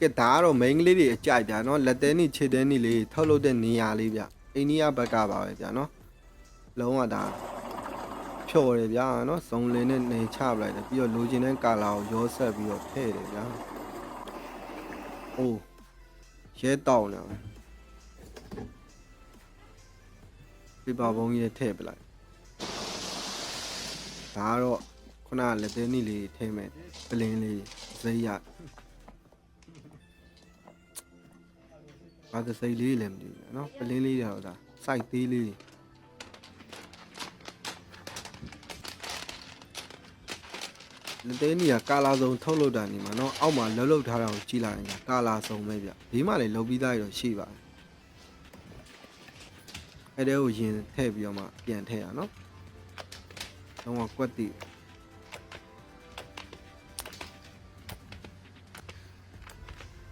ကဲဒါကတော့ main ကလေးတွေအကြိုက်ဗျာနော်လက်သေးနီခြေသေးနီလေးထုတ်လုပ်တဲ့နေရာလေးဗျအိန္ဒိယဘက်ကပါပဲဗျာနော်လုံးဝဒါဖြော်တယ်ဗျာနော်ဇုံလင်းနဲ့နေချပလိုက်တယ်ပြီးတော့လိုချင်တဲ့ကာလာကိုရောဆက်ပြီးတော့ထည့်တယ်ဗျာအိုးရဲတောင်းနေပြပါဘုံကြီးနဲ့ထည့်ပလိုက်ဒါကတော့ခုနကလက်သေးနီလေးထည့်မယ်ပလင်းလေးဇိတ်ရ ဘာသစိတ်လေးလည်းမသိဘူးเนาะပလင်းလေးတော့ဒါစိုက်သေးလေးလက်သေးနီကကာလာစုံထုတ်လုပ်တာနေမှာเนาะအောက်မှာလှုပ်လှုပ်ထားတာကိုကြည့်လိုက်ရင်ကာလာစုံပဲဗျဒီမှလည်းလှုပ်ပြီးသားရတော့ရှိပါတယ်အဲ့ဒါကိုရင်ထည့်ပြီးတော့မှပြန်ထည့်ရเนาะတော့ကွက်တိ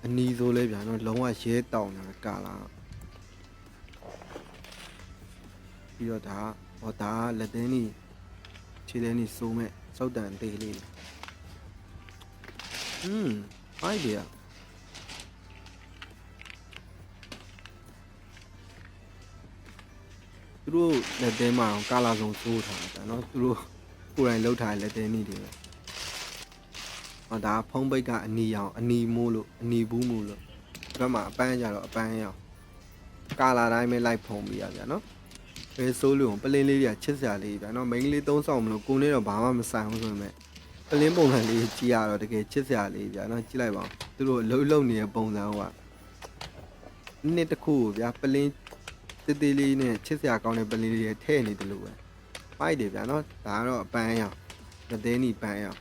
အနီးဆိုလဲဗျာနော်လုံးဝရဲတောင်တာကာလာပြီးတော့ဒါဟောဒါလက်သင်းนี่ခြေသင်းนี่စိုးမဲ့စောက်တန်သေးလေးอืมအိုင်ဒီယာသူတို့လက်သင်းမှာကာလာဆုံးစိုးထားတာเนาะသူတို့ကိုယ်တိုင်လှုပ်ထားတဲ့လက်သင်းนี่တွေပဲ ဟော ဒါဖုံးပိတ်ကအနီရောင်အနီမိုးလို့အနီဘူးမိုးလို့ဒီဘက်မှာအပန်းကြတော့အပန်းရောင်ကာလာတိုင်းပဲလိုက်ဖုံးပြီးရဗျာနော်ဘယ်ဆိုးလို့ပလင်းလေးတွေကချစ်စရာလေးဗျာနော်မိန်းကလေးသုံးဆောင်မလို့ကိုနေတော့ဘာမှမဆိုင်ဘူးဆိုပေမဲ့ပလင်းပုံစံလေးကြည့်ရတော့တကယ်ချစ်စရာလေးဗျာနော်ကြည့်လိုက်ပါဦးသူတို့လှုပ်လှုပ်နေတဲ့ပုံစံကနှစ်တစ်ခုကိုဗျာပလင်းတေးသေးလေးနဲ့ချစ်စရာကောင်းတဲ့ပလင်းလေးတွေထည့်နေတယ်လို့ပဲပိုက်တယ်ဗျာနော်ဒါကတော့အပန်းရောင်မသေးနီပန်းရောင်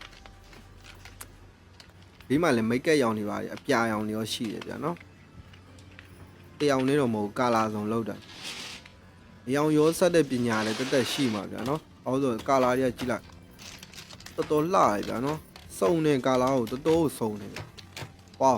ဒီမှာလည်းမိတ်ကပ်ရောင်တွေပါတယ်အပြာရောင်တွေရောရှိတယ်ဗျာနော်တရောင်လေးတော့မဟုတ်ကာလာဆောင်လောက်တာအရောင်ရောဆက်တဲ့ပညာလည်းတက်တက်ရှိမှာဗျာနော်အော်ဆိုကာလာတွေကကြည့်လိုက်တော်တော်လှရဗျာနော်စုံတဲ့ကာလာကိုတော်တော်စုံနေဗျာဝါ